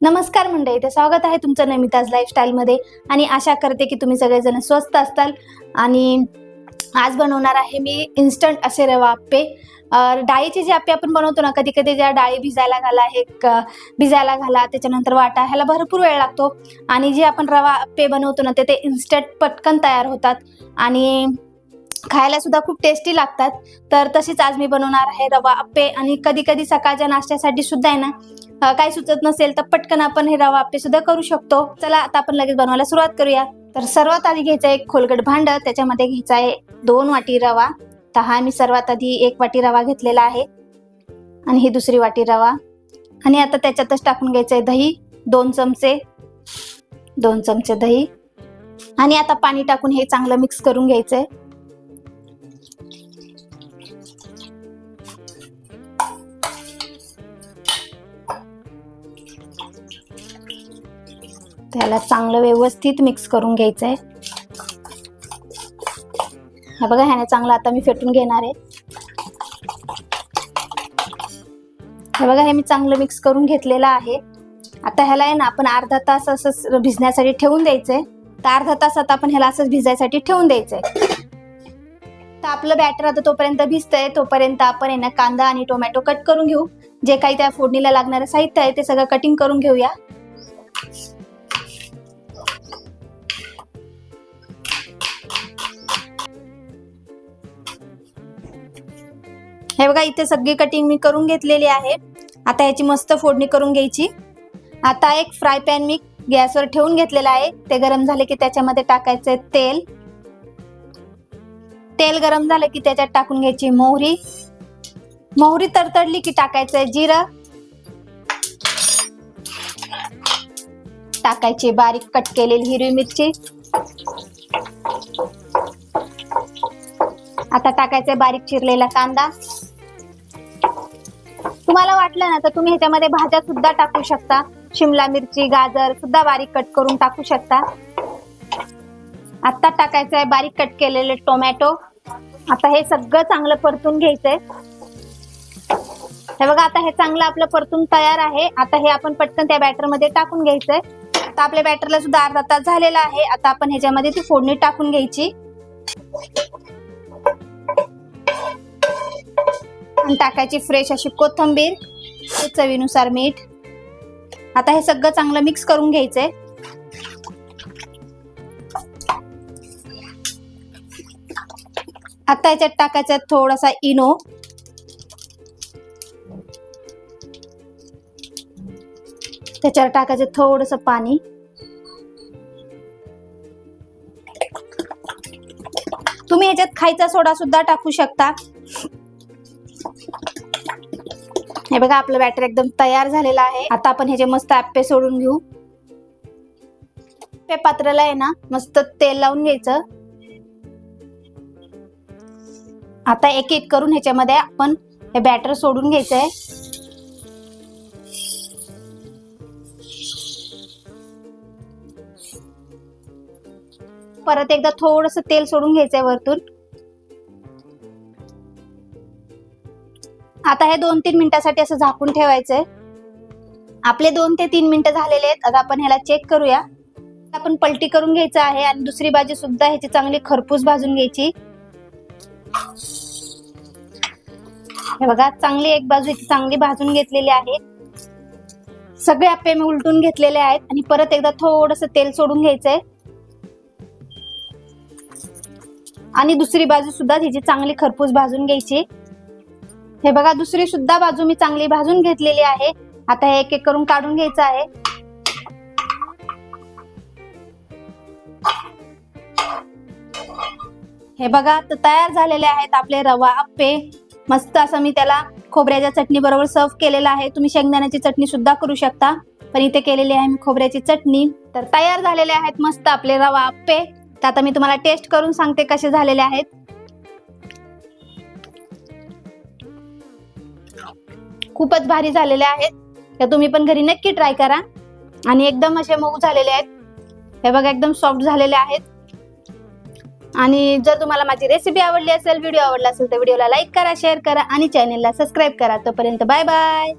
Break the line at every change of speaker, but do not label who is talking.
नमस्कार मंडळी ते स्वागत आहे तुमचं नमिताज लाईफस्टाईलमध्ये आणि आशा करते की तुम्ही सगळेजण स्वस्त असताल. आणि आज बनवणार आहे मी इन्स्टंट असे रवा आप्पे. डाळीचे जे आप्पे आपण बनवतो ना कधी कधी ज्या डाळी भिजायला घाला हे भिजायला घाला त्याच्यानंतर वाटा ह्याला भरपूर वेळ लागतो. आणि जे आपण रवा आप्पे बनवतो ना ते ते इन्स्टंट पटकन तयार होतात. आणि खायला सुद्धा खूप टेस्टी लागतात. तर तशीच आज मी बनवणार आहे रवा आप्पे आणि कधी कधी सकाळच्या नाश्त्यासाठी सुद्धा आहे ना काही सुचत नसेल तर पटकन आपण हे रवा आप्पे सुद्धा करू शकतो. चला आता आपण लगेच बनवायला सुरुवात करूया. तर सर्वात आधी घ्यायचं एक खोलगट भांड त्याच्यामध्ये घ्यायचा आहे दोन वाटी रवा. तर हा मी सर्वात आधी एक वाटी रवा घेतलेला आहे. आणि ही दुसरी वाटी रवा. आणि आता त्याच्यातच टाकून घ्यायचं आहे दही दोन चमचे दोन चमचे दही. आणि आता पाणी टाकून हे चांगलं मिक्स करून घ्यायचं आहे त्याला चांगलं व्यवस्थित मिक्स करून घ्यायचं आहे हे बघा ह्याने चांगलं आता मी फेटून घेणार आहे. हे बघा हे मी चांगलं मिक्स करून घेतलेलं आहे. आता ह्याला आहे ना आपण अर्धा तास असंच भिजण्यासाठी ठेवून द्यायचंय. तर अर्धा तासात आपण ह्याला असंच भिजायसाठी ठेवून द्यायचंय. तर आपलं बॅटर आता तोपर्यंत भिजतंय. तोपर्यंत आपण आहे ना कांदा आणि टोमॅटो कट करून घेऊ. जे काही त्या फोडणीला लागणारं साहित्य आहे ते सगळं कटिंग करून घेऊया. हे बघा इथे सगळी कटिंग मी करून घेतलेली आहे. आता याची मस्त फोडणी करून घ्यायची. आता एक फ्राय पॅन मी गॅसवर ठेवून घेतलेला आहे. ते गरम झाले की त्याच्यामध्ये टाकायचे तेल. तेल गरम झालं की त्याच्यात टाकून घ्यायची मोहरी. मोहरी तडतडली की टाकायचंय जिरं. टाकायची बारीक कट केलेली हिरवी मिरची. आता टाकायचंय बारीक चिरलेला कांदा. तुम्हाला वाटलं ना तर तुम्ही ह्याच्यामध्ये भाज्या सुद्धा टाकू शकता. शिमला मिरची गाजर सुद्धा बारीक कट करून टाकू शकता. आता टाकायचं आहे बारीक कट केलेले टोमॅटो. आता हे सगळं चांगलं परतून घ्यायचंय. हे बघा आता हे चांगलं आपलं परतून तयार आहे. आता हे आपण पटकन त्या बॅटरमध्ये टाकून घ्यायचंय. आता आपल्या बॅटरला सुद्धा अर्धा तास झालेला आहे. आता आपण ह्याच्यामध्ये ती फोडणी टाकून घ्यायची. आणि टाकायची फ्रेश अशी कोथिंबीर चवीनुसार मीठ. आता हे सगळं चांगलं मिक्स करून घ्यायचंय. आता याच्यात टाकायचा थोडासा इनो. त्याच्यावर टाकायचं थोडस पाणी. तुम्ही ह्याच्यात खायचा सोडा सुद्धा टाकू शकता. हे बघा आपलं बॅटर एकदम तयार झालेलं आहे. आता आपण ह्याचे मस्त आप्पे सोडून घेऊ. ते पात्राला आहे ना मस्त तेल लावून घ्यायचं. आता एक एक करून ह्याच्यामध्ये आपण हे बॅटर सोडून घ्यायचंय. परत एकदा थोडस तेल सोडून घ्यायचंय वरतून. आता हे दोन तीन मिनिटासाठी असं झाकून ठेवायचंय. आपले दोन ते तीन मिनिटं झालेले आहेत आता आपण ह्याला चेक करूया. आपण पलटी करून घ्यायचं आहे आणि दुसरी बाजू सुद्धा ह्याची चांगली खरपूस भाजून घ्यायची. हे बघा चांगली एक बाजू ह्याची चांगली भाजून घेतलेली आहे. सगळे आपे मी उलटून घेतलेले आहेत आणि परत एकदा थोडस तेल सोडून घ्यायचंय. आणि दुसरी बाजू सुद्धा ह्याची चांगली खरपूस भाजून घ्यायची. हे बघा दुसरी सुद्धा बाजू मी चांगली भाजून घेतलेली आहे. आता हे एक एक करून काढून घ्यायचं आहे. हे बघा तर तयार झालेले आहेत आपले रवा आप्पे. मस्त असं मी त्याला खोबऱ्याच्या चटणी बरोबर सर्व केलेलं आहे. तुम्ही शेंगदाण्याची चटणी सुद्धा करू शकता. पण इथे केलेली आहे मी खोबऱ्याची चटणी. तर तयार झालेले आहेत मस्त आपले रवा आप्पे. तर आता मी तुम्हाला टेस्ट करून सांगते कसे झालेले आहेत. खूपच भारी झालेले आहेत. त्या तुम्ही पण घरी नक्की ट्राय करा. आणि एकदम असे मऊ झालेले आहेत. हे बघा एकदम सॉफ्ट झालेले आहेत. आणि जर तुम्हाला माझी रेसिपी आवडली असेल व्हिडिओ आवडला असेल तर व्हिडिओला लाईक करा शेअर करा आणि चॅनेलला सबस्क्राईब करा. तोपर्यंत बाय बाय